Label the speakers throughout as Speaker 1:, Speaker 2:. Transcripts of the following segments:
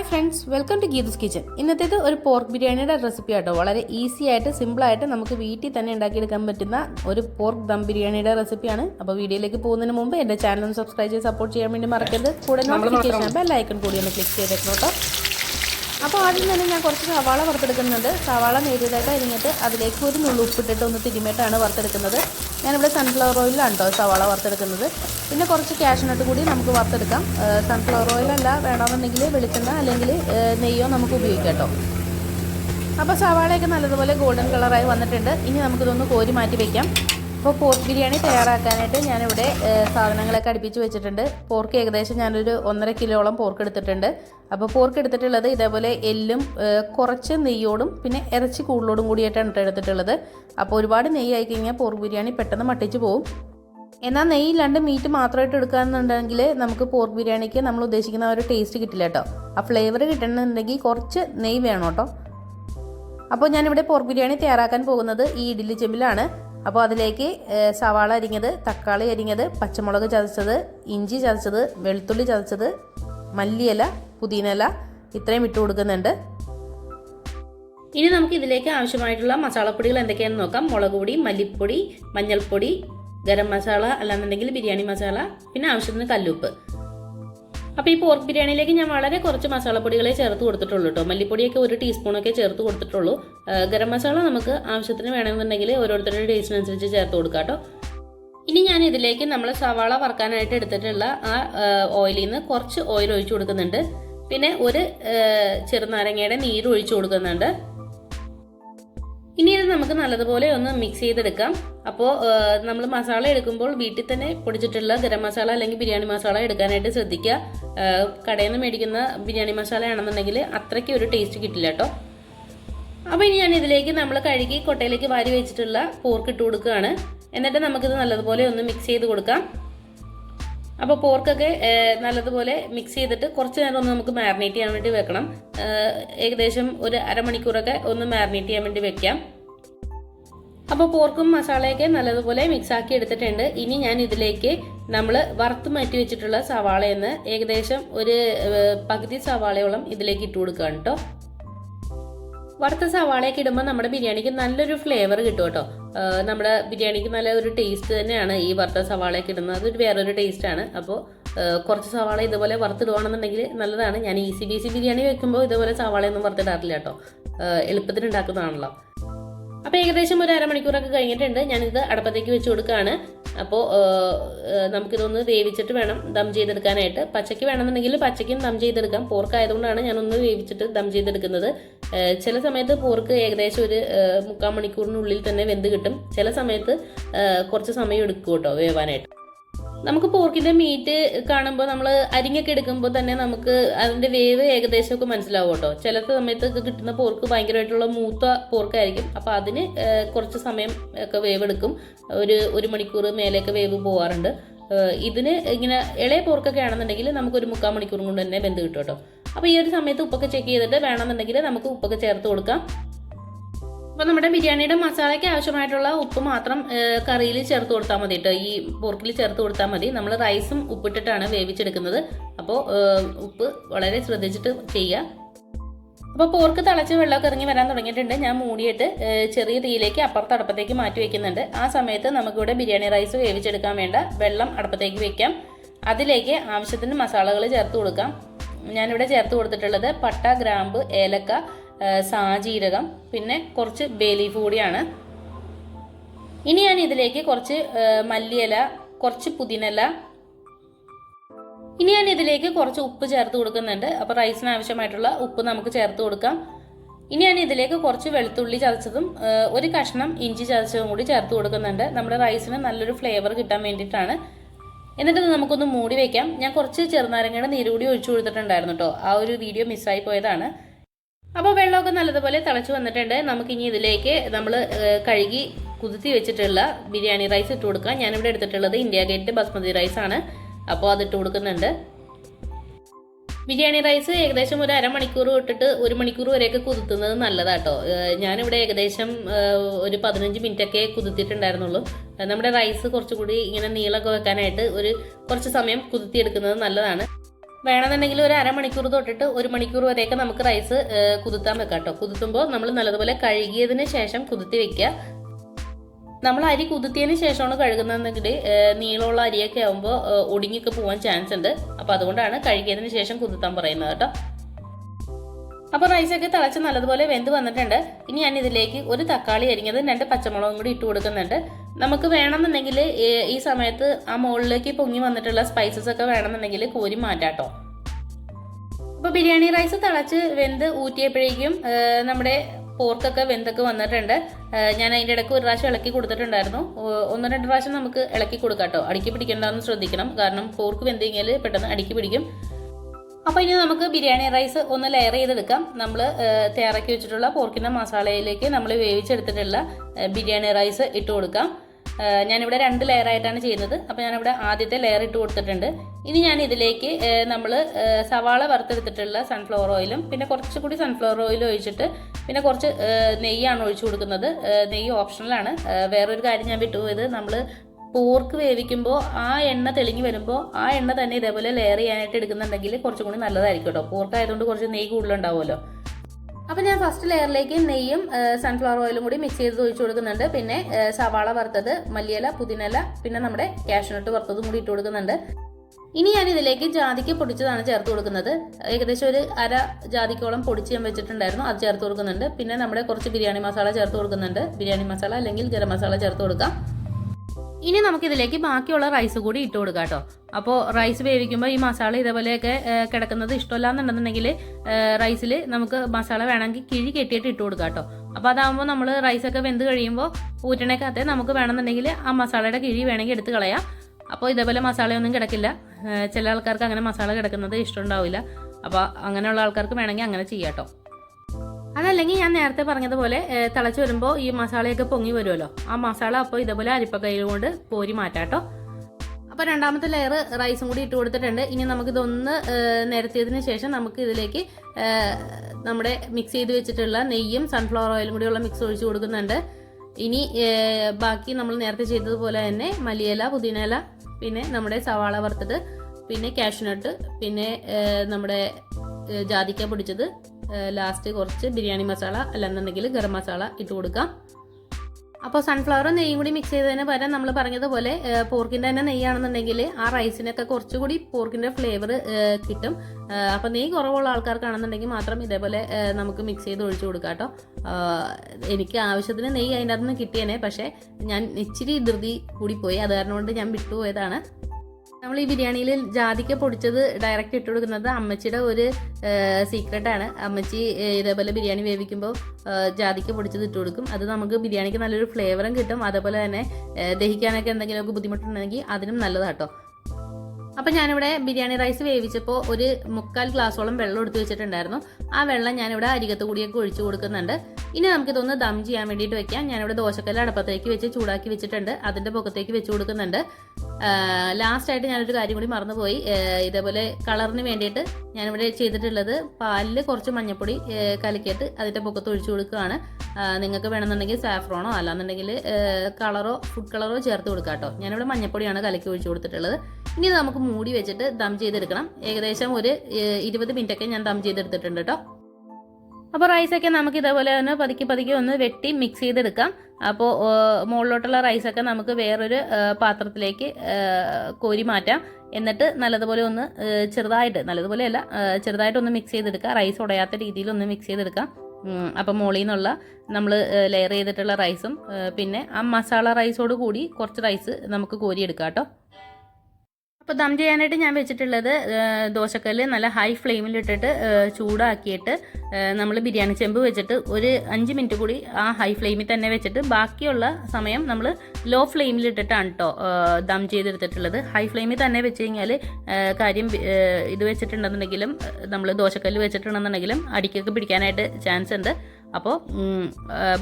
Speaker 1: Hi friends welcome to Geetha's kitchen ഇന്നത്തേത് ഒരു pork ബിരിയാണിയുടെ recipe ആട്ടോ. വളരെ ഈസി ആയിട്ട് സിമ്പിൾ ആയിട്ട് നമുക്ക് വീട്ടിൽ തന്നെ ഉണ്ടാക്കിയെടുക്കാൻ പറ്റുന്ന ഒരു പോർക്ക് ദം ബിരിയാണിയുടെ റെസിപ്പിയാണ് അപ്പോൾ വീഡിയോയിലേക്ക് പോകുന്നതിന് മുമ്പ് എന്റെ ചാനൽ സബ്സ്ക്രൈബ് ചെയ്ത് സപ്പോർട്ട് ചെയ്യാൻ വേണ്ടി മറക്കരുത്. കൂടെ നോട്ടിഫിക്കേഷൻ ബെൽ ഐക്കൺ കൂടി ഒന്ന് ക്ലിക്ക് ചെയ്തേക്കണം കേട്ടോ. അപ്പോൾ ആദ്യം തന്നെ ഞാൻ കുറച്ച് സവാള വറുത്തെടുക്കുന്നുണ്ട് സവാള നേരിയതായിട്ട് അരിഞ്ഞിട്ട് അതിലേക്ക് ഒരു നുള്ളു ഉപ്പിട്ടിട്ട് ഒന്ന് തിരുമിയിട്ടാണ് വറുത്തെടുക്കുന്നത്. ഞാനിവിടെ സൺഫ്ലവർ ഓയിലാണ് കേട്ടോ സവാള വറുത്തെടുക്കുന്നത്. പിന്നെ കുറച്ച് കാഷ്നട്ട് കൂടി നമുക്ക് വറുത്തെടുക്കാം. സൺഫ്ലവർ ഓയിലല്ല വേണമെന്നുണ്ടെങ്കിൽ വെളിച്ചെണ്ണ അല്ലെങ്കിൽ നെയ്യോ നമുക്ക് ഉപയോഗിക്കാം കേട്ടോ അപ്പോൾ സവാളയൊക്കെ നല്ലതുപോലെ ഗോൾഡൻ കളറായി വന്നിട്ടുണ്ട്. ഇനി നമുക്കിതൊന്ന് കോരി മാറ്റി വയ്ക്കാം അപ്പോൾ പോർക്ക് ബിരിയാണി തയ്യാറാക്കാനായിട്ട് ഞാനിവിടെ സാധനങ്ങളൊക്കെ അടുപ്പിച്ച് വെച്ചിട്ടുണ്ട്. പോർക്ക് ഏകദേശം ഞാനൊരു ഒന്നര കിലോളം പോർക്ക് എടുത്തിട്ടുണ്ട്. അപ്പോൾ പോർക്ക് എടുത്തിട്ടുള്ളത് ഇതേപോലെ എല്ലും കുറച്ച് നെയ്യോടും പിന്നെ ഇറച്ചി കൂടുതലോടും കൂടിയിട്ടാണ് എടുത്തിട്ടുള്ളത്. അപ്പോൾ ഒരുപാട് നെയ്യ് ആയി കഴിഞ്ഞാൽ പോർക്ക് ബിരിയാണി പെട്ടെന്ന് മട്ടിച്ച് പോകും എന്നാൽ നെയ്യ് ഇല്ലാണ്ട് മീറ്റ് മാത്രമായിട്ട് എടുക്കുകയാണെന്നുണ്ടെങ്കിൽ നമുക്ക് പോർക്ക് ബിരിയാണിക്ക് നമ്മൾ ഉദ്ദേശിക്കുന്ന ഒരു ടേസ്റ്റ് കിട്ടില്ല കേട്ടോ. ആ ഫ്ലേവർ കിട്ടണമെന്നുണ്ടെങ്കിൽ കുറച്ച് നെയ്യ് വേണം കേട്ടോ. അപ്പോൾ ഞാനിവിടെ പോർക്ക് ബിരിയാണി തയ്യാറാക്കാൻ പോകുന്നത് ഈ ഇഡ്ഡലി ചെമ്പിലാണ്. അപ്പോൾ അതിലേക്ക് സവാള അരിഞ്ഞത് തക്കാളി അരിഞ്ഞത് പച്ചമുളക് ചതച്ചത് ഇഞ്ചി ചതച്ചത് വെളുത്തുള്ളി ചതച്ചത് മല്ലിയില പുതിനയില ഇത്രയും ഇട്ട് കൊടുക്കുന്നുണ്ട്. ഇനി നമുക്ക് ഇതിലേക്ക് ആവശ്യമായിട്ടുള്ള മസാലപ്പൊടികൾ എന്തൊക്കെയാണെന്ന് നോക്കാം. മുളക് പൊടി മല്ലിപ്പൊടി മഞ്ഞൾപ്പൊടി ഗരം മസാല അല്ലാന്നുണ്ടെങ്കിൽ ബിരിയാണി മസാല പിന്നെ ആവശ്യത്തിന് കല്ലുപ്പ്. അപ്പോൾ ഈ പോർക്ക് ബിരിയാണിയിലേക്ക് ഞാൻ വളരെ കുറച്ച് മസാലപ്പൊടികളെ ചേർത്ത് കൊടുത്തിട്ടുള്ളൂ കേട്ടോ മല്ലിപ്പൊടിയൊക്കെ ഒരു ടീസ്പൂണൊക്കെ ചേർത്ത് കൊടുത്തിട്ടുള്ളൂ. ഗരം മസാല നമുക്ക് ആവശ്യത്തിന് വേണമെന്നുണ്ടെങ്കിൽ ഓരോരുത്തരുടെ ടേസ്റ്റിനനുസരിച്ച് ചേർത്ത് കൊടുക്കാം കേട്ടോ ഇനി ഞാൻ ഇതിലേക്ക് നമ്മൾ സവാള വറക്കാനായിട്ട് എടുത്തിട്ടുള്ള ആ ഓയിലിൽ നിന്ന് കുറച്ച് ഓയിൽ ഒഴിച്ചു കൊടുക്കുന്നുണ്ട്. പിന്നെ ഒരു ചെറുനാരങ്ങയുടെ നീര് ഒഴിച്ചു കൊടുക്കുന്നുണ്ട്. ഇനി ഇത് നമുക്ക് നല്ലതുപോലെ ഒന്ന് മിക്സ് ചെയ്തെടുക്കാം. അപ്പോൾ നമ്മൾ മസാല എടുക്കുമ്പോൾ വീട്ടിൽ തന്നെ പൊടിച്ചിട്ടുള്ള ഗരം മസാല അല്ലെങ്കിൽ ബിരിയാണി മസാല എടുക്കാനായിട്ട് ശ്രദ്ധിക്കുക. കടയിൽ നിന്ന് മേടിക്കുന്ന ബിരിയാണി മസാല ആണെന്നുണ്ടെങ്കിൽ അത്രയ്ക്ക് ഒരു ടേസ്റ്റ് കിട്ടില്ല കേട്ടോ. അപ്പോൾ ഇനി ഞാൻ ഇതിലേക്ക് നമ്മൾ കഴുകി കൊട്ടയിലേക്ക് വാരി വെച്ചിട്ടുള്ള പോർക്ക് ഇട്ട് കൊടുക്കുകയാണ്. എന്നിട്ട് നമുക്കിത് നല്ലതുപോലെ ഒന്ന് മിക്സ് ചെയ്ത് കൊടുക്കാം. അപ്പോൾ പോർക്കൊക്കെ നല്ലതുപോലെ മിക്സ് ചെയ്തിട്ട് കുറച്ച് നേരം ഒന്ന് നമുക്ക് മാരിനേറ്റ് ചെയ്യാൻ വേണ്ടി വെക്കണം. ഏകദേശം ഒരു അരമണിക്കൂറൊക്കെ ഒന്ന് മാരിനേറ്റ് ചെയ്യാൻ വേണ്ടി വെക്കാം. അപ്പോൾ പോർക്കും മസാലയൊക്കെ നല്ലതുപോലെ മിക്സ് ആക്കി എടുത്തിട്ടുണ്ട്. ഇനി ഞാൻ ഇതിലേക്ക് നമ്മൾ വറുത്ത് മാറ്റി വെച്ചിട്ടുള്ള സവാളയെന്ന് ഏകദേശം ഒരു പകുതി സവാളയോളം ഇതിലേക്ക് ഇട്ട് കൊടുക്കുകയാണ് കേട്ടോ വറുത്ത സവാളയൊക്കെ ഇടുമ്പോൾ നമ്മുടെ ബിരിയാണിക്ക് നല്ലൊരു ഫ്ലേവർ കിട്ടും കേട്ടോ നമ്മുടെ ബിരിയാണിക്ക് നല്ല ഒരു ടേസ്റ്റ് തന്നെയാണ് ഈ വറുത്ത സവാളയൊക്കെ ഇടുന്നത്. അതൊരു വേറൊരു ടേസ്റ്റാണ് അപ്പോൾ കുറച്ച് സവാള ഇതുപോലെ വറുത്തിടുവാണെന്നുണ്ടെങ്കിൽ നല്ലതാണ്. ഞാൻ ഈസി ബി സി ബിരിയാണി വെക്കുമ്പോൾ ഇതുപോലെ സവാളയൊന്നും വറുത്തിടാറില്ല കേട്ടോ. എളുപ്പത്തിന് ഉണ്ടാക്കുന്നതാണല്ലോ. അപ്പോൾ ഏകദേശം ഒരു അരമണിക്കൂറൊക്കെ കഴിഞ്ഞിട്ടുണ്ട്. ഞാനിത് അടപ്പത്തേക്ക് വെച്ച് കൊടുക്കുകയാണ്. അപ്പോൾ നമുക്കിതൊന്ന് വേവിച്ചിട്ട് വേണം ദം ചെയ്തെടുക്കാനായിട്ട്. പച്ചയ്ക്ക് വേണമെന്നുണ്ടെങ്കിൽ പച്ചയ്ക്കും ദം ചെയ്തെടുക്കാം. പോർക്ക് ആയതുകൊണ്ടാണ് ഞാനൊന്ന് വേവിച്ചിട്ട് ദം ചെയ്തെടുക്കുന്നത്. ചില സമയത്ത് പോർക്ക് ഏകദേശം ഒരു മുക്കാൽ മണിക്കൂറിനുള്ളിൽ തന്നെ വെന്ത് കിട്ടും. ചില സമയത്ത് കുറച്ച് സമയം എടുക്കും കേട്ടോ വേവാനായിട്ട്. നമുക്ക് പോർക്കിന്റെ മീറ്റ് കാണുമ്പോൾ നമ്മൾ അരിങ്ങൊക്കെ എടുക്കുമ്പോൾ തന്നെ നമുക്ക് അതിന്റെ വേവ് ഏകദേശമൊക്കെ മനസ്സിലാവും കേട്ടോ. ചില സമയത്തൊക്കെ കിട്ടുന്ന പോർക്ക് ഭയങ്കരമായിട്ടുള്ള മൂത്ത പോർക്കായിരിക്കും അപ്പോൾ അതിന് കുറച്ച് സമയം ഒക്കെ വേവ് എടുക്കും ഒരു ഒരു മണിക്കൂർ മേലെയൊക്കെ വേവ് പോവാറുണ്ട്. ഏഹ്, ഇതിന് ഇങ്ങനെ ഇളയ പോർക്കൊക്കെ ആണെന്നുണ്ടെങ്കിൽ നമുക്ക് ഒരു മുക്കാൽ മണിക്കൂറും കൊണ്ട് തന്നെ വെന്ത് കിട്ടും കേട്ടോ. അപ്പോൾ ഈ ഒരു സമയത്ത് ഉപ്പൊക്കെ ചെക്ക് ചെയ്തിട്ട് വേണമെന്നുണ്ടെങ്കിൽ നമുക്ക് ഉപ്പൊക്കെ ചേർത്ത് കൊടുക്കാം. അപ്പോൾ നമ്മുടെ ബിരിയാണിയുടെ മസാലയ്ക്ക് ആവശ്യമായിട്ടുള്ള ഉപ്പ് മാത്രം കറിയിൽ ചേർത്ത് കൊടുത്താൽ മതി കേട്ടോ ഈ പോർക്കിൽ ചേർത്ത് കൊടുത്താൽ മതി. നമ്മൾ റൈസും ഉപ്പിട്ടിട്ടാണ് വേവിച്ചെടുക്കുന്നത്. അപ്പോൾ ഉപ്പ് വളരെ ശ്രദ്ധിച്ചിട്ട് ചെയ്യുക അപ്പോൾ പോർക്ക് തിളച്ച് വെള്ളമൊക്കെ ഇറങ്ങി വരാൻ തുടങ്ങിയിട്ടുണ്ട്. ഞാൻ മൂടിയിട്ട് ചെറിയ തീയിലേക്ക് അപ്പുറത്ത് അടുപ്പത്തേക്ക് മാറ്റി വെക്കുന്നുണ്ട്. ആ സമയത്ത് നമുക്കിവിടെ ബിരിയാണി റൈസ് വേവിച്ചെടുക്കാൻ വേണ്ട വെള്ളം അടുപ്പത്തേക്ക് വെക്കാം. അതിലേക്ക് ആവശ്യത്തിന് മസാലകൾ ചേർത്ത് കൊടുക്കാം. ഞാനിവിടെ ചേർത്ത് കൊടുത്തിട്ടുള്ളത് പട്ട ഗ്രാമ്പ് ഏലക്ക സാജീരകം പിന്നെ കുറച്ച് ബേലീഫ് കൂടിയാണ്. ഇനി ഞാൻ ഇതിലേക്ക് കുറച്ച് മല്ലിയില കുറച്ച് പുതിനല ഇനി ഞാൻ ഇതിലേക്ക് കുറച്ച് ഉപ്പ് ചേർത്ത് കൊടുക്കുന്നുണ്ട്. അപ്പോൾ റൈസിന് ആവശ്യമായിട്ടുള്ള ഉപ്പ് നമുക്ക് ചേർത്ത് കൊടുക്കാം. ഇനി ഞാൻ ഇതിലേക്ക് കുറച്ച് വെളുത്തുള്ളി ചതച്ചതും ഒരു കഷ്ണം ഇഞ്ചി ചതച്ചതും കൂടി ചേർത്ത് കൊടുക്കുന്നുണ്ട്. നമ്മുടെ റൈസിന് നല്ലൊരു ഫ്ലേവർ കിട്ടാൻ വേണ്ടിയിട്ടാണ്. എന്നിട്ട് നമുക്കൊന്ന് മൂടി വെക്കാം. ഞാൻ കുറച്ച് ചെറുനാരങ്ങയുടെ നീര് കൂടി ഒഴിച്ചു കൊടുത്തിട്ടുണ്ടായിരുന്നു കേട്ടോ ആ ഒരു വീഡിയോ മിസ്സായി പോയതാണ്. അപ്പോൾ വെള്ളമൊക്കെ നല്ലതുപോലെ തിളച്ച് വന്നിട്ടുണ്ട്. നമുക്കിനി ഇതിലേക്ക് നമ്മൾ കഴുകി കുതിർത്തി വെച്ചിട്ടുള്ള ബിരിയാണി റൈസ് ഇട്ട് കൊടുക്കാം. ഞാനിവിടെ എടുത്തിട്ടുള്ളത് ഇന്ത്യ ഗേറ്റ് ബസ്മതി റൈസ് ആണ്. അപ്പോൾ അത് ഇട്ട് കൊടുക്കുന്നുണ്ട്. ബിരിയാണി റൈസ് ഏകദേശം ഒരു അരമണിക്കൂർ തൊട്ടിട്ട് ഒരു മണിക്കൂർ വരെയൊക്കെ കുതിർത്തുന്നത് നല്ലതാട്ടോ. ഞാനിവിടെ ഏകദേശം ഒരു പതിനഞ്ച് മിനിറ്റൊക്കെ കുതിർത്തിട്ടുണ്ടായിരുന്നുള്ളൂ. നമ്മുടെ റൈസ് കുറച്ചുകൂടി ഇങ്ങനെ നീളമൊക്കെ വെക്കാനായിട്ട് ഒരു കുറച്ച് സമയം കുതിർത്തിയെടുക്കുന്നത് നല്ലതാണ്. വേണമെന്നുണ്ടെങ്കിൽ ഒരു അരമണിക്കൂർ തൊട്ടിട്ട് ഒരു മണിക്കൂർ വരെയൊക്കെ നമുക്ക് റൈസ് കുതിർത്താൻ വെക്കാം കേട്ടോ. കുതിർത്തുമ്പോൾ നമ്മൾ നല്ലതുപോലെ കഴുകിയതിന് ശേഷം കുതിർത്തി വെക്കുക. നമ്മൾ അരി കുതിർത്തിയതിന് ശേഷമാണ് കഴുകുന്നതെങ്കിൽ നീളമുള്ള അരിയൊക്കെ ആകുമ്പോൾ ഒടുങ്ങിയൊക്കെ പോകാൻ ചാൻസ് ഉണ്ട്. അപ്പോൾ അതുകൊണ്ടാണ് കഴുകിയതിന് ശേഷം കുതിർത്താൻ പറയുന്നത് കേട്ടോ. അപ്പോൾ റൈസൊക്കെ തിളച്ച് നല്ലതുപോലെ വെന്ത് വന്നിട്ടുണ്ട്. ഇനി ഞാൻ ഇതിലേക്ക് ഒരു തക്കാളി അരിഞ്ഞത് രണ്ട് പച്ചമുളകും കൂടി ഇട്ട് കൊടുക്കുന്നുണ്ട്. നമുക്ക് വേണമെന്നുണ്ടെങ്കിൽ ഈ സമയത്ത് ആ മുകളിലേക്ക് പൊങ്ങി വന്നിട്ടുള്ള സ്പൈസസ് ഒക്കെ വേണമെന്നുണ്ടെങ്കിൽ കോരി മാറ്റാട്ടോ അപ്പോൾ ബിരിയാണി റൈസ് തിളച്ച് വെന്ത് ഊറ്റിയപ്പോഴേക്കും നമ്മുടെ പോർക്കൊക്കെ വെന്തൊക്കെ വന്നിട്ടുണ്ട്. ഞാൻ അതിന്റെ ഇടയ്ക്ക് ഒരു പ്രാവശ്യം ഇളക്കി കൊടുത്തിട്ടുണ്ടായിരുന്നു. ഒന്ന് രണ്ട് പ്രാവശ്യം നമുക്ക് ഇളക്കി കൊടുക്കാം കേട്ടോ അടുക്കി പിടിക്കണ്ടെന്ന് ശ്രദ്ധിക്കണം. കാരണം പോർക്ക് വെന്ത് കഴിഞ്ഞാൽ പെട്ടെന്ന് അടുക്കി പിടിക്കും. അപ്പോൾ ഇനി നമുക്ക് ബിരിയാണി റൈസ് ഒന്ന് ലെയർ ചെയ്തെടുക്കാം. നമ്മൾ തയ്യാറാക്കി വെച്ചിട്ടുള്ള പോർക്കിന്റെ മസാലയിലേക്ക് നമ്മൾ വേവിച്ചെടുത്തിട്ടുള്ള ബിരിയാണി റൈസ് ഇട്ട് കൊടുക്കാം. ഞാനിവിടെ രണ്ട് ലെയർ ആയിട്ടാണ് ചെയ്യുന്നത്. അപ്പോൾ ഞാനിവിടെ ആദ്യത്തെ ലെയർ ഇട്ട് കൊടുത്തിട്ടുണ്ട്. ഇനി ഞാൻ ഇതിലേക്ക് നമ്മൾ സവാള വറുത്തെടുത്തിട്ടുള്ള സൺഫ്ലവർ ഓയിലും പിന്നെ കുറച്ചുകൂടി സൺഫ്ലവർ ഓയിൽ ഒഴിച്ചിട്ട് പിന്നെ കുറച്ച് നെയ്യാണ് ഒഴിച്ചു കൊടുക്കുന്നത്. നെയ്യ് ഓപ്ഷണലാണ് വേറൊരു കാര്യം ഞാൻ വിട്ടുപോയത് നമ്മൾ പോർക്ക് വേവിക്കുമ്പോൾ ആ എണ്ണ തെളിഞ്ഞു വരുമ്പോൾ ആ എണ്ണ തന്നെ ഇതേപോലെ ലെയർ ചെയ്യാനായിട്ട് എടുക്കുന്നുണ്ടെങ്കിൽ കുറച്ചും കൂടി നല്ലതായിരിക്കും കേട്ടോ പോർക്ക് ആയതുകൊണ്ട് കുറച്ച് നെയ്യ് കൂടുതലുണ്ടാവുമല്ലോ. അപ്പം ഞാൻ ഫസ്റ്റ് ലെയറിലേക്ക് നെയ്യും സൺഫ്ലവർ ഓയിലും കൂടി മിക്സ് ചെയ്ത് ഒഴിച്ചു കൊടുക്കുന്നുണ്ട്. പിന്നെ സവാള വറുത്തത് മല്ലിയില പുതിനല പിന്നെ നമ്മുടെ കാഷ്നട്ട് വറുത്തതും കൂടി ഇട്ട് കൊടുക്കുന്നുണ്ട്. ഇനി ഞാൻ ഇതിലേക്ക് ജാതിക്ക പൊടിച്ചതാണ് ചേർത്ത് കൊടുക്കുന്നത്. ഏകദേശം ഒരു അര ജാതിക്കോളം പൊടിച്ച് ഞാൻ വെച്ചിട്ടുണ്ടായിരുന്നു അത് ചേർത്ത് കൊടുക്കുന്നുണ്ട്. പിന്നെ നമ്മുടെ കുറച്ച് ബിരിയാണി മസാല ചേർത്ത് കൊടുക്കുന്നുണ്ട്. ബിരിയാണി മസാല അല്ലെങ്കിൽ ഗരം മസാല ചേർത്ത് കൊടുക്കാം. ഇനി നമുക്കിതിലേക്ക് ബാക്കിയുള്ള റൈസ് കൂടി ഇട്ട് കൊടുക്കാം കേട്ടോ. അപ്പോൾ റൈസ് വേവിക്കുമ്പോൾ ഈ മസാല ഇതേപോലെയൊക്കെ കിടക്കുന്നത് ഇഷ്ടമല്ല എന്നുണ്ടെന്നുണ്ടെങ്കിൽ റൈസിൽ നമുക്ക് മസാല വേണമെങ്കിൽ കിഴി കെട്ടിയിട്ട് ഇട്ട് കൊടുക്കാം കേട്ടോ. അപ്പോൾ അതാകുമ്പോൾ നമ്മൾ റൈസൊക്കെ വെന്ത് കഴിയുമ്പോൾ ഊറ്റണേക്കകത്തെ നമുക്ക് വേണമെന്നുണ്ടെങ്കിൽ ആ മസാലയുടെ കിഴി വേണമെങ്കിൽ എടുത്ത് കളയാം. അപ്പോൾ ഇതേപോലെ മസാലയൊന്നും കിടക്കില്ല. ചില ആൾക്കാർക്ക് അങ്ങനെ മസാല കിടക്കുന്നത് ഇഷ്ടമുണ്ടാവില്ല അപ്പോൾ അങ്ങനെയുള്ള ആൾക്കാർക്ക് വേണമെങ്കിൽ അങ്ങനെ ചെയ്യാം കേട്ടോ. അതല്ലെങ്കിൽ ഞാൻ നേരത്തെ പറഞ്ഞതുപോലെ തിളച്ച് വരുമ്പോൾ ഈ മസാലയൊക്കെ പൊങ്ങി വരുമല്ലോ. ആ മസാല അപ്പോൾ ഇതേപോലെ കയ്യിൽ കൊണ്ട് കോരി മാറ്റാട്ടോ അപ്പോൾ രണ്ടാമത്തെ ലെയർ റൈസും കൂടി ഇട്ട് കൊടുത്തിട്ടുണ്ട്. ഇനി നമുക്കിതൊന്ന് നിരത്തിയതിന് ശേഷം നമുക്ക് ഇതിലേക്ക് നമ്മുടെ മിക്സ് ചെയ്ത് വെച്ചിട്ടുള്ള നെയ്യും സൺഫ്ലവർ ഓയിലും കൂടിയുള്ള മിക്സ് ഒഴിച്ച് കൊടുക്കുന്നുണ്ട്. ഇനി ബാക്കി നമ്മൾ നേരത്തെ ചെയ്തതുപോലെ തന്നെ മല്ലിയില പുതിനയില പിന്നെ നമ്മുടെ സവാള വറുത്തത് പിന്നെ കാഷ്നട്ട് പിന്നെ നമ്മുടെ ജാതിക്ക പൊടിച്ചത് ലാസ്റ്റ് കുറച്ച് ബിരിയാണി മസാല അല്ലെന്നുണ്ടെങ്കിൽ ഗരം മസാല ഇട്ട് കൊടുക്കാം. അപ്പോൾ സൺഫ്ലവർ നെയ്യും കൂടി മിക്സ് ചെയ്തതിന് പകരം നമ്മൾ പറഞ്ഞതുപോലെ പോർക്കിന്റെ തന്നെ നെയ്യാണെന്നുണ്ടെങ്കിൽ ആ റൈസിനൊക്കെ കുറച്ചുകൂടി പോർക്കിന്റെ ഫ്ലേവർ കിട്ടും. അപ്പോൾ നെയ്യ് കുറവുള്ള ആൾക്കാർക്കാണെന്നുണ്ടെങ്കിൽ മാത്രം ഇതേപോലെ നമുക്ക് മിക്സ് ചെയ്ത് ഒഴിച്ചു കൊടുക്കാം കേട്ടോ. എനിക്ക് ആവശ്യത്തിന് നെയ്യ് അതിന്റെ അകത്ത് നിന്ന് കിട്ടിയേനെ പക്ഷേ ഞാൻ ഇച്ചിരി ധൃതി കൂടിപ്പോയി. അത് കാരണം കൊണ്ട് ഞാൻ വിട്ടുപോയതാണ്. നമ്മൾ ഈ ബിരിയാണിയിൽ ജാതിക്ക പൊടിച്ചത് ഡയറക്റ്റ് ഇട്ട് കൊടുക്കുന്നത് അമ്മച്ചിയുടെ ഒരു സീക്രട്ടാണ് അമ്മച്ചി ഇതേപോലെ ബിരിയാണി വേവിക്കുമ്പോൾ ജാതിക്ക പൊടിച്ചത് ഇട്ട് കൊടുക്കും. അത് നമുക്ക് ബിരിയാണിക്ക് നല്ലൊരു ഫ്ലേവറും കിട്ടും. അതേപോലെ തന്നെ ദഹിക്കാനൊക്കെ എന്തെങ്കിലുമൊക്കെ ബുദ്ധിമുട്ടുണ്ടെങ്കിൽ അതിനും നല്ലതാട്ടോ. അപ്പം ഞാനിവിടെ ബിരിയാണി റൈസ് വേവിച്ചപ്പോൾ ഒരു മുക്കാൽ ഗ്ലാസോളം വെള്ളം എടുത്തു വെച്ചിട്ടുണ്ടായിരുന്നു. ആ വെള്ളം ഞാനിവിടെ അരികത്ത് കൂടിയൊക്കെ ഒഴിച്ചു കൊടുക്കുന്നുണ്ട്. ഇനി നമുക്കിതൊന്ന് ദം ചെയ്യാൻ വേണ്ടിയിട്ട് വെക്കാം. ഞാനിവിടെ ദോശക്കല്ല് അടുപ്പത്തേക്ക് വെച്ച് ചൂടാക്കി വെച്ചിട്ടുണ്ട്. അതിന്റെ പൊക്കത്തേക്ക് വെച്ച് കൊടുക്കുന്നുണ്ട്. ലാസ്റ്റ് ആയിട്ട് ഞാനൊരു കാര്യം കൂടി മറന്നുപോയി. ഇതേപോലെ കളറിന് വേണ്ടിയിട്ട് ഞാനിവിടെ ചെയ്തിട്ടുള്ളത് പാലിൽ കുറച്ച് മഞ്ഞപ്പൊടി കലക്കിയിട്ട് അതിന്റെ പൊക്കത്ത് ഒഴിച്ചു കൊടുക്കുകയാണ്. നിങ്ങൾക്ക് വേണമെന്നുണ്ടെങ്കിൽ സാഫ്രോണോ അല്ലാന്നുണ്ടെങ്കിൽ കളറോ ഫുഡ് കളറോ ചേർത്ത് കൊടുക്കാം കേട്ടോ ഞാനിവിടെ മഞ്ഞപ്പൊടിയാണ് കലക്കി ഒഴിച്ചു കൊടുത്തിട്ടുള്ളത്. ഇനി നമുക്ക് മൂടി വെച്ചിട്ട് ദം ചെയ്തെടുക്കണം. ഏകദേശം ഒരു ഇരുപത് മിനിറ്റ് ഒക്കെ ഞാൻ ദം ചെയ്തെടുത്തിട്ടുണ്ട് കേട്ടോ അപ്പോൾ റൈസൊക്കെ നമുക്ക് ഇതേപോലെ തന്നെ പതുക്കി പതുക്കി ഒന്ന് വെട്ടി മിക്സ് ചെയ്തെടുക്കാം. അപ്പോൾ മുകളിലോട്ടുള്ള റൈസൊക്കെ നമുക്ക് വേറൊരു പാത്രത്തിലേക്ക് കോരി മാറ്റാം. എന്നിട്ട് നല്ലതുപോലെ ഒന്ന് ചെറുതായിട്ട് നല്ലതുപോലെ അല്ല ചെറുതായിട്ട് ഒന്ന് മിക്സ് ചെയ്തെടുക്കുക റൈസ് ഉടയാത്ത രീതിയിൽ ഒന്ന് മിക്സ് ചെയ്തെടുക്കാം. അപ്പം മുകളിൽ നിന്നുള്ള നമ്മൾ ലെയർ ചെയ്തിട്ടുള്ള റൈസും പിന്നെ ആ മസാല റൈസോട് കൂടി കുറച്ച് റൈസ് നമുക്ക് കോരിയെടുക്കാം കേട്ടോ അപ്പോൾ ദം ചെയ്യാനായിട്ട് ഞാൻ വെച്ചിട്ടുള്ളത് ദോശക്കല്ല് നല്ല ഹൈ ഫ്ലെയിമിൽ ഇട്ടിട്ട് ചൂടാക്കിയിട്ട് നമ്മൾ ബിരിയാണി ചെമ്പ് വെച്ചിട്ട് ഒരു അഞ്ച് മിനിറ്റ് കൂടി ആ ഹൈ ഫ്ലെയിമിൽ തന്നെ വെച്ചിട്ട് ബാക്കിയുള്ള സമയം നമ്മൾ ലോ ഫ്ലെയിമിൽ ഇട്ടിട്ടാണ് കേട്ടോ ദം ചെയ്തെടുത്തിട്ടുള്ളത്. ഹൈ ഫ്ലെയിമിൽ തന്നെ വെച്ച് കഴിഞ്ഞാൽ കാര്യം ഇത് വെച്ചിട്ടുണ്ടെന്നുണ്ടെങ്കിലും നമ്മൾ ദോശക്കല്ല് വെച്ചിട്ടുണ്ടെന്നുണ്ടെങ്കിലും അടിക്കൊക്കെ പിടിക്കാനായിട്ട് ചാൻസ് ഉണ്ട്. അപ്പോൾ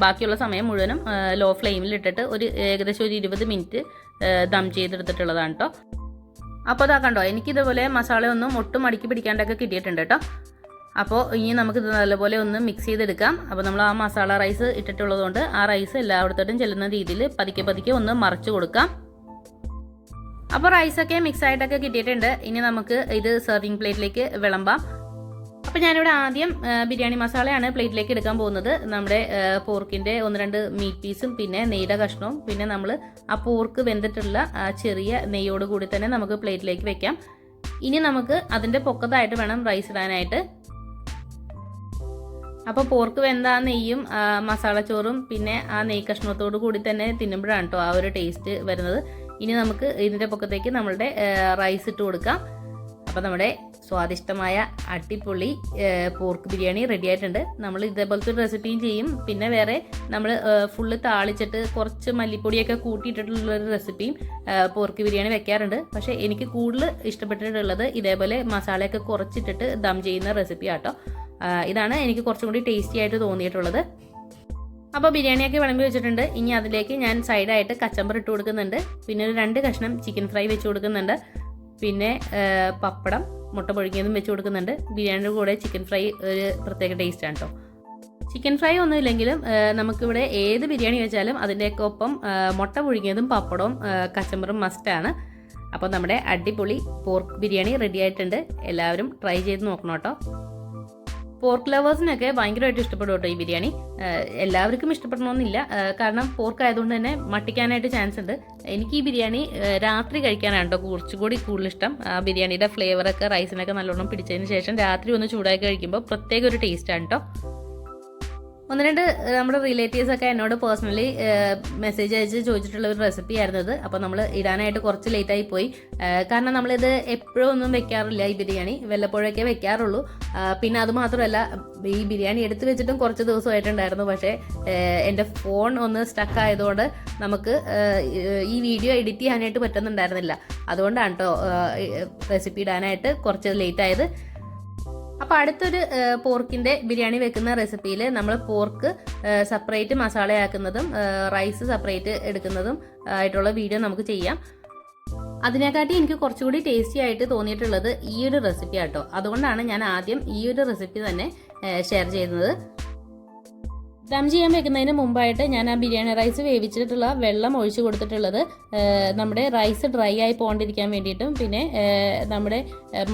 Speaker 1: ബാക്കിയുള്ള സമയം മുഴുവനും ലോ ഫ്ലെയിമിൽ ഇട്ടിട്ട് ഒരു ഏകദേശം ഒരു ഇരുപത് മിനിറ്റ് ദം ചെയ്തെടുത്തിട്ടുള്ളതാണ് കേട്ടോ അപ്പോൾ അതാ കണ്ടോ എനിക്കിതുപോലെ മസാല ഒന്നും ഒട്ടും അടുക്കി പിടിക്കാണ്ടൊക്കെ കിട്ടിയിട്ടുണ്ട് കേട്ടോ. അപ്പോൾ ഇനി നമുക്കിത് നല്ലപോലെ ഒന്ന് മിക്സ് ചെയ്തെടുക്കാം. അപ്പോൾ നമ്മൾ ആ മസാല റൈസ് ഇട്ടിട്ടുള്ളതുകൊണ്ട് ആ റൈസ് എല്ലായിടത്തോട്ടും ചെല്ലുന്ന രീതിയിൽ പതുക്കെ പതുക്കെ ഒന്ന് മറിച്ച് കൊടുക്കാം. അപ്പോൾ റൈസൊക്കെ മിക്സ് ആയിട്ടൊക്കെ കിട്ടിയിട്ടുണ്ട്. ഇനി നമുക്ക് ഇത് സെർവിങ് പ്ലേറ്റിലേക്ക് വിളമ്പാം. അപ്പോൾ ഞാനിവിടെ ആദ്യം ബിരിയാണി മസാലയാണ് പ്ലേറ്റിലേക്ക് എടുക്കാൻ പോകുന്നത്. നമ്മുടെ പോർക്കിന്റെ ഒന്ന് രണ്ട് മീറ്റ് പീസും പിന്നെ നെയ്യുടെ കഷ്ണവും പിന്നെ നമ്മൾ ആ പോർക്ക് വെന്തിട്ടുള്ള ചെറിയ നെയ്യോട് കൂടി തന്നെ നമുക്ക് പ്ലേറ്റിലേക്ക് വെക്കാം. ഇനി നമുക്ക് അതിന്റെ പൊക്കത്തായിട്ട് വേണം റൈസ് ഇടാനായിട്ട്. അപ്പോൾ പോർക്ക് വെന്ത ആ നെയ്യും ചോറും പിന്നെ ആ നെയ്യ് കഷ്ണത്തോട് കൂടി തന്നെ തിന്നുമ്പോഴാണ് കേട്ടോ ആ ഒരു ടേസ്റ്റ് വരുന്നത്. ഇനി നമുക്ക് ഇതിന്റെ പൊക്കത്തേക്ക് നമ്മളുടെ റൈസ് ഇട്ട് കൊടുക്കാം. അപ്പോൾ നമ്മുടെ സ്വാദിഷ്ടമായ അടിപൊളി പോർക്ക് ബിരിയാണി റെഡി ആയിട്ടുണ്ട്. നമ്മൾ ഇതേപോലത്തെ ഒരു റെസിപ്പിയും ചെയ്യും. പിന്നെ വേറെ നമ്മൾ ഫുള്ള് താളിച്ചിട്ട് കുറച്ച് മല്ലിപ്പൊടിയൊക്കെ കൂട്ടിയിട്ടിട്ടുള്ള ഒരു റെസിപ്പിയും പോർക്ക് ബിരിയാണി വെക്കാറുണ്ട്. പക്ഷേ എനിക്ക് കൂടുതൽ ഇഷ്ടപ്പെട്ടിട്ടുള്ളത് ഇതേപോലെ മസാലയൊക്കെ കുറച്ചിട്ടിട്ട് ദം ചെയ്യുന്ന റെസിപ്പി ആട്ടോ. ഇതാണ് എനിക്ക് കുറച്ചും കൂടി ടേസ്റ്റി ആയിട്ട് തോന്നിയിട്ടുള്ളത്. അപ്പോൾ ബിരിയാണിയൊക്കെ വിളമ്പി വെച്ചിട്ടുണ്ട്. ഇനി അതിലേക്ക് ഞാൻ സൈഡായിട്ട് കച്ചമ്പർ ഇട്ട് കൊടുക്കുന്നുണ്ട്. പിന്നെ ഒരു രണ്ട് കഷ്ണം ചിക്കൻ ഫ്രൈ വെച്ച് കൊടുക്കുന്നുണ്ട്. പിന്നെ പപ്പടം മുട്ട പൊഴുകിയതും വെച്ച് കൊടുക്കുന്നുണ്ട്. ബിരിയാണിയുടെ കൂടെ ചിക്കൻ ഫ്രൈ ഒരു പ്രത്യേക ടേസ്റ്റാണ് കേട്ടോ ചിക്കൻ ഫ്രൈ ഒന്നും ഇല്ലെങ്കിലും ആ, നമുക്കിവിടെ ഏത് ബിരിയാണി വെച്ചാലും അതിന്റെയൊക്കെ ഒപ്പം മുട്ട പുഴുങ്ങിയതും പപ്പടവും കച്ചമ്പറും മസ്റ്റാണ് അപ്പോൾ നമ്മുടെ അടിപൊളി പോർക്ക് ബിരിയാണി റെഡി ആയിട്ടുണ്ട്. എല്ലാവരും ട്രൈ ചെയ്ത് നോക്കണം കേട്ടോ പോർക്ക് ലവേഴ്സിനൊക്കെ ഭയങ്കരമായിട്ട് ഇഷ്ടപ്പെടും കേട്ടോ ഈ ബിരിയാണി. എല്ലാവർക്കും ഇഷ്ടപ്പെടണമെന്നില്ല. കാരണം പോർക്ക് ആയതുകൊണ്ട് തന്നെ മട്ടിക്കാനായിട്ട് ചാൻസ് ഉണ്ട്. എനിക്ക് ഈ ബിരിയാണി രാത്രി കഴിക്കാനാണ് കേട്ടോ കുറച്ചുകൂടി കൂടുതൽ ഇഷ്ടം. ബിരിയാണിയുടെ ഫ്ലേവറൊക്കെ റൈസിനൊക്കെ നല്ലോണം പിടിച്ചതിന് ശേഷം രാത്രി ഒന്ന് ചൂടാക്കി കഴിക്കുമ്പോൾ പ്രത്യേക ഒരു ടേസ്റ്റാണ് കേട്ടോ. ഒന്ന് രണ്ട് നമ്മുടെ റിലേറ്റീവ്സ് ഒക്കെ എന്നോട് പേഴ്സണലി മെസ്സേജ് അയച്ച് ചോദിച്ചിട്ടുള്ള ഒരു റെസിപ്പി ആയിരുന്നു അത്. അപ്പോൾ നമ്മൾ ഇടാനായിട്ട് കുറച്ച് ലേറ്റ് ആയി പോയി. കാരണം നമ്മളിത് എപ്പോഴും ഒന്നും വെക്കാറില്ല ഈ ബിരിയാണി. വല്ലപ്പോഴൊക്കെ വെക്കാറുള്ളൂ. പിന്നെ അത് മാത്രമല്ല ഈ ബിരിയാണി എടുത്തു വെച്ചിട്ടും കുറച്ച് ദിവസമായിട്ടുണ്ടായിരുന്നു. പക്ഷേ എന്റെ ഫോൺ ഒന്ന് സ്റ്റക്ക് ആയതുകൊണ്ട് നമുക്ക് ഈ വീഡിയോ എഡിറ്റ് ചെയ്യാനായിട്ട് പറ്റുന്നുണ്ടായിരുന്നില്ല. അതുകൊണ്ടാണ് കേട്ടോ റെസിപ്പി ഇടാനായിട്ട് കുറച്ച് ലേറ്റ് ആയത്. അപ്പോൾ അടുത്തൊരു പോർക്കിന്റെ ബിരിയാണി വെക്കുന്ന റെസിപ്പിയിൽ നമ്മൾ പോർക്ക് സെപ്പറേറ്റ് മസാലയാക്കുന്നതും റൈസ് സെപ്പറേറ്റ് എടുക്കുന്നതും ആയിട്ടുള്ള വീഡിയോ നമുക്ക് ചെയ്യാം. അതിനെക്കാട്ടി എനിക്ക് കുറച്ചുകൂടി ടേസ്റ്റി ആയിട്ട് തോന്നിയിട്ടുള്ളത് ഈ ഒരു റെസിപ്പി ആട്ടോ. അതുകൊണ്ടാണ് ഞാൻ ആദ്യം ഈ ഒരു റെസിപ്പി തന്നെ ഷെയർ ചെയ്യുന്നത്. ദം ചെയ്യാൻ വെക്കുന്നതിന് മുമ്പായിട്ട് ഞാൻ ആ ബിരിയാണി റൈസ് വേവിച്ചിട്ടുള്ള വെള്ളം ഒഴിച്ചു കൊടുത്തിട്ടുള്ളത് നമ്മുടെ റൈസ് ഡ്രൈ ആയി പോകാണ്ടിരിക്കാൻ വേണ്ടിയിട്ടും പിന്നെ നമ്മുടെ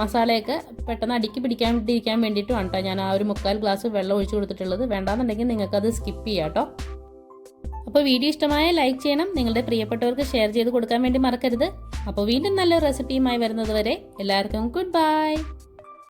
Speaker 1: മസാലയൊക്കെ പെട്ടെന്ന് അടുക്കി പിടിക്കാണ്ടിരിക്കാൻ വേണ്ടിയിട്ടും കേട്ടോ ഞാൻ ആ ഒരു മുക്കാൽ ഗ്ലാസ് വെള്ളം ഒഴിച്ചു കൊടുത്തിട്ടുള്ളത്. വേണ്ടാന്നുണ്ടെങ്കിൽ നിങ്ങൾക്കത് സ്കിപ്പ് ചെയ്യാം കേട്ടോ അപ്പോൾ വീഡിയോ ഇഷ്ടമായ ലൈക്ക് ചെയ്യണം നിങ്ങളുടെ പ്രിയപ്പെട്ടവർക്ക് ഷെയർ ചെയ്ത് കൊടുക്കാൻ വേണ്ടി മറക്കരുത്. അപ്പോൾ വീണ്ടും നല്ലൊരു റെസിപ്പിയുമായി വരുന്നത് വരെ എല്ലാവർക്കും ഗുഡ് ബൈ